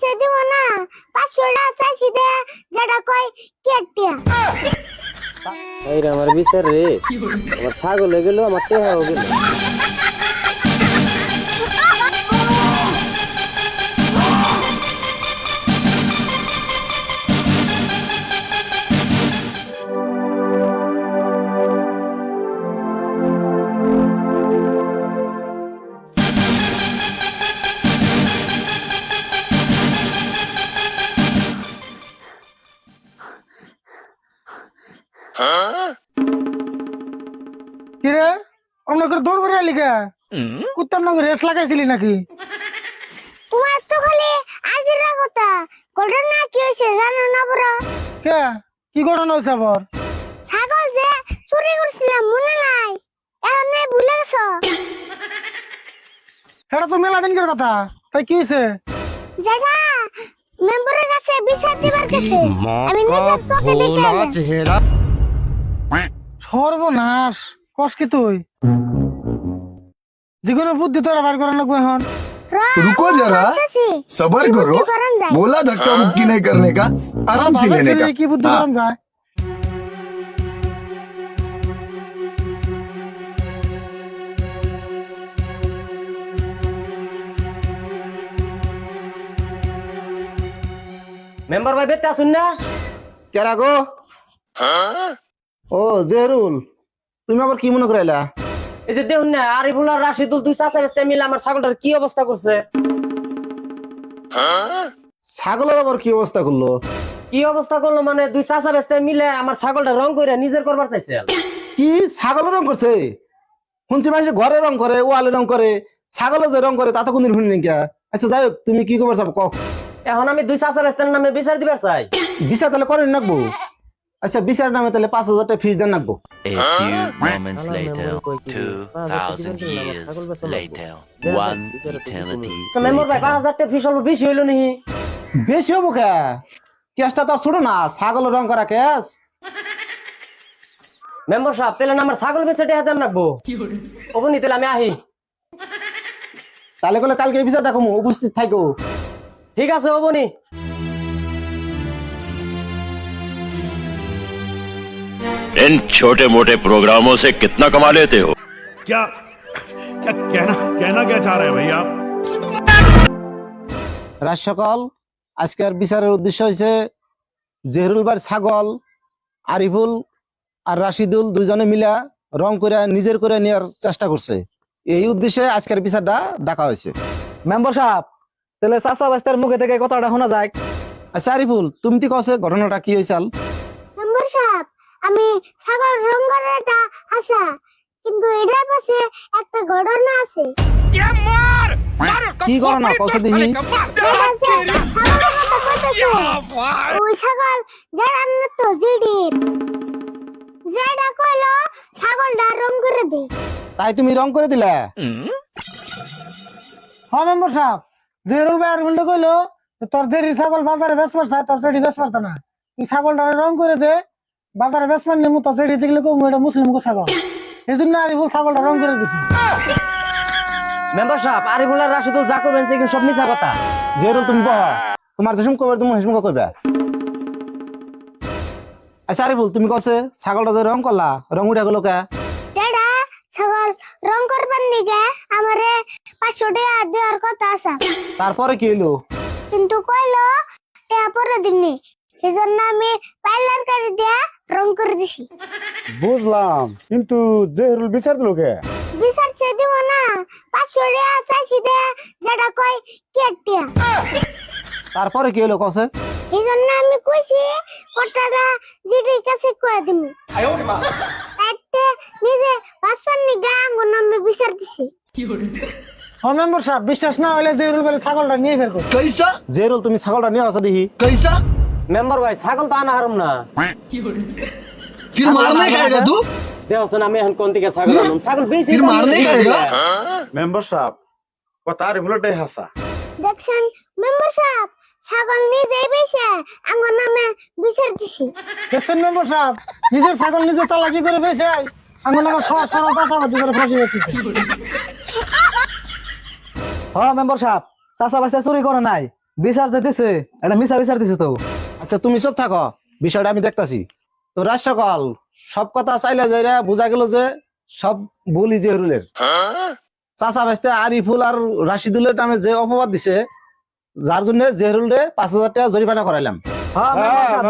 চেয়ে দিব না। পাঁচশো চাইছি দে, যেটা কয় কেটে এই রে, আমার বিচার রে। আমার ছাগল হয়ে গেল, আমার টেহাও গেল। কিরে অন্য করে দৌড় করে লিখা কুত্তার নগে রেস লাগাইছিলি নাকি? তোমার তো খালি আজিরা কথা ঘটনা কি হয়েছে জানো না বড়? কে? কি ঘটনা হয়েছে আবার? ছাগল যে চুরি করছিলাম মনে নাই? এখন নাই ভুলে গেছো? এটা তো মেলা দিনকার কথা। তাই কি হয়েছে যেটা মেম্বারের কাছে বিচার দিবার কাছে। আমি নিজের চোখে দেখে এলাম। সর্বনাশ কস কি তুই যেকোনো বুদ্ধি তোরা বার করে লাগবে এখন রা, रुको जरा বলতেছি, सबर কি करो বুদ্ধি করান যায়? बोला धक्का मुक्की नहीं करने का आराम से ভালো लेने ছেলে का কি বুদ্ধি हाँ, করান যায় মেম্বার ভাই বেতে আসুন না কেরা গো ও জেরুল তুমি আবার কি মনে করাইলা? এই যে দেখুন না আরিফুল আর রাশিদুল দুই চাচা বেস্তে মিলে আমার ছাগলটার কি অবস্থা করছে? ছাগলের আবার কি অবস্থা করল? কি অবস্থা করল মানে দুই চাচা বেস্তে মিলে আমার ছাগলটা রং করে নিজের করবার চাইছে। কি? ছাগলের রং করছে? শুনছি মানুষ ঘরে রং করে ওয়ালে রং করে ছাগলে যে রং করে তা তো কোনদিন শুনি নাকি আচ্ছা যাই হোক তুমি কি করবার চাও? কও। এখন আমি দুই চাচা বেস্তের নামে বিচার দিবার চাই। বিচার তাহলে করেন নাকবো। আচ্ছা বিচার নামে তাহলে পাঁচ হাজার টাকা ফিস দেন নাকবো A few moments later, 2,000 years later, one eternity তো ভাই পাঁচ হাজার টাকা ফিস অল্প বেশি হইল নি বেশি হব কে? কেসটা তো আর ছোট না ছাগলের রং করা কেস। মেম্বার সাহেব তাহলে না আমার ছাগল বেচে টেহা দেন রাখব অবনি তাহলে আমি আহি। তাহলে বলে কালকে এই বিচারটা কমু উপস্থিত থাকো ঠিক আছে অবনি। इन छोटे मोटे प्रोग्रामों से कितना कमा लेते हो क्या क्या कहना कहना क्या चाह रहे हैं भैया आप রাজ সকাল আজকের বিচারের উদ্দেশ্য হয়েছে জেহরুল বার ছাগল আরিফুল আর রাশিদুল দুজনে মিলা রং করে নিজের করে নেওয়ার চেষ্টা করছে এই উদ্দেশ্যে আজকের বিচারটা ডাকা হয়েছে মেম্বার সাহেব তাহলে চাচা বাস্তার মুখে থেকে কথাটা শোনা যায় আচ্ছা আরিফুল তুমি কি কছে ঘটনাটা কি হয়েছে মেম্বার সাহেব আমি ছাগল রং করাটা আশা কিন্তু এটার পাশে একটা ঘটনা আছে। কি ঘটনা যে ওই ছাগল যারা তো জিডির। যেটা কইলো ছাগলটা রং করে দে। তাই তুমি রং করে দিলে? হ্যাঁ মেম্বার সাহেব জেরুল ভাই আর গুন্ডে কইলো তোর ছাগল বাজারে বেচ পারছে তোর সেটি বেচ পারত না। তুই ছাগলটা রং করে দে বাজারে বেচ পারলে মু তোর সেটি দেখলে কম এটা মুসলিম কো ছাগল। এই জন্য আরিফুল ছাগলটা রং করে দিছি। মেম্বার সাহেব আরিফুল আর রাশিদুল যা করবেন সে কিন্তু সব মিছা কথা। জেহরুল তুমি বহ। তোমার যেসম কবে তুমি হেসম কইবা। আচ্ছা আরিফুল তুমি কছে ছাগলটা যে রং করলা রং উঠে গেল কে? ছাগল রং করবার নিগে আমারে পাঁচশো টাকা দেওয়ার কথা আছে। তারপরে কি হইল? কিন্তু কইলো টাকা পরে দিমনি সেজন্য আমি পার্লার করে দিয়া রং করে দিছি। বুঝলাম। কিন্তু জেহরুল বিচার দিল কে? বিচার দিব না। পাঁচশো রিয়া চাইছি দে কই কয় কেটিয়া তারপরে কি হলো কসে? এই জন্য আমি কইছি কোটাটা জিডির কাছে কয়ে দিম তাইতে নিজে বাসপান নি গাঙ্গ নামে বিচার দিছি। হ্যাঁ মেম্বার সাহেব বিশ্বাস না হলে জেরুল বলে ছাগলটা নিয়ে ফেলকো কইসা? জেরুল তুমি ছাগলটা নিয়ে আসো দেখি। কইসা? মেম্বার ভাই ছাগল তো আনা হারম না फिर मारने का आएगा तू দেখছেন আমি এখন কোন দিকে ছাগল আনলাম ছাগল বেশি फिर मारने का आएगा মেম্বার সাহেব কথা আর ভুলটাই হাসা দেখছেন মেম্বার সাহেব ছাগল নিজেই বেশে আঙ্গুর নামে বিচার দিছি দেখছেন মেম্বার সাহেব নিজের ছাগল নিজে চালাকি করে বেঁচে আই আঙুল আমার সব সরল চাষাবাদি করে ফাঁসি যাচ্ছে হ্যাঁ মেম্বার সাহেব চাষা বাসা চুরি করে নাই বিচার যেতেছে এটা মিশা বিচার দিছে তো আচ্ছা তুমি সব থাকো। বিষয়টা আমি দেখতাছি। তো রাজ সকল সব কথা চাইলে যাইরা বোঝা গেল যে সব বলি জেহরুলের চাচা ভাইস্তে আরিফুল আর রাশিদুলের নামে যে অপবাদ দিছে যার জন্য জেহরুল রে পাঁচ হাজার টাকা জরিমানা করাইলাম।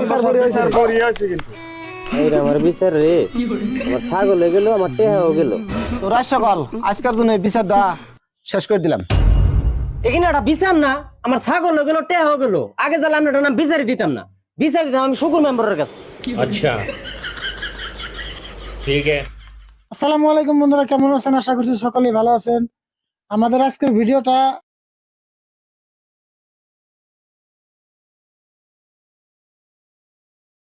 বিচার করি হয়েছে। এই রে আমার বিচার রে। আমার ছাগল হয়ে গেল আমার টেহাও গেল। তো রাজ সকল আজকের জন্য বিচারটা শেষ করে দিলাম। এখানে একটা বিচার না আমার ছাগল গেল টেহ গেলো। আগে জ্বালা আমি একটা নাম বিচারি দিতাম না। বিচার দিতাম আমি শুকুর মেম্বারের কাছে। আচ্ছা। ঠিক আছে। আসসালামু আলাইকুম বন্ধুরা কেমন আছেন? আশা করছি সকলেই ভালো আছেন। আমাদের আজকের ভিডিওটা